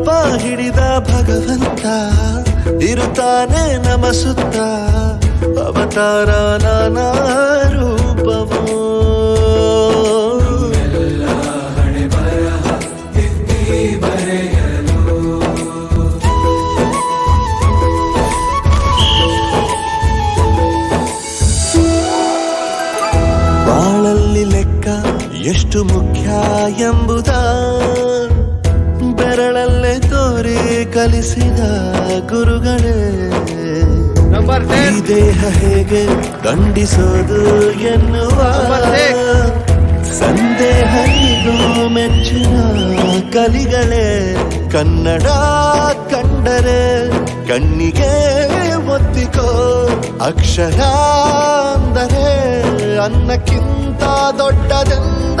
ಬಳಪ ಹಿಡಿದ ಭಗವಂತ ಇರುತ್ತಾನೆ ನಮ ಸುತ್ತ ಅವತಾರ ನಾನಾ ರೂಪವೋ. ಬಾಳಲ್ಲಿ ಲೆಕ್ಕ ಎಷ್ಟು ಮುಖ್ಯ ಎಂಬುದ ಕಲಿಸಿದ ಗುರುಗಳೇ ಈ ದೇಹ ಹೇಗೆ ದಂಡಿಸೋದು ಎನ್ನುವ ಸಂದೇಹ ಇದು ಮೆಚ್ಚಿನ ಕಲಿಗಳೇ. ಕನ್ನಡ ಕಂಡರೆ ಕಣ್ಣಿಗೆ ಒತ್ತಿಕೋ ಅಕ್ಷರ ಅಂದರೆ ಅನ್ನಕ್ಕಿಂತ ದೊಡ್ಡದೆಂದ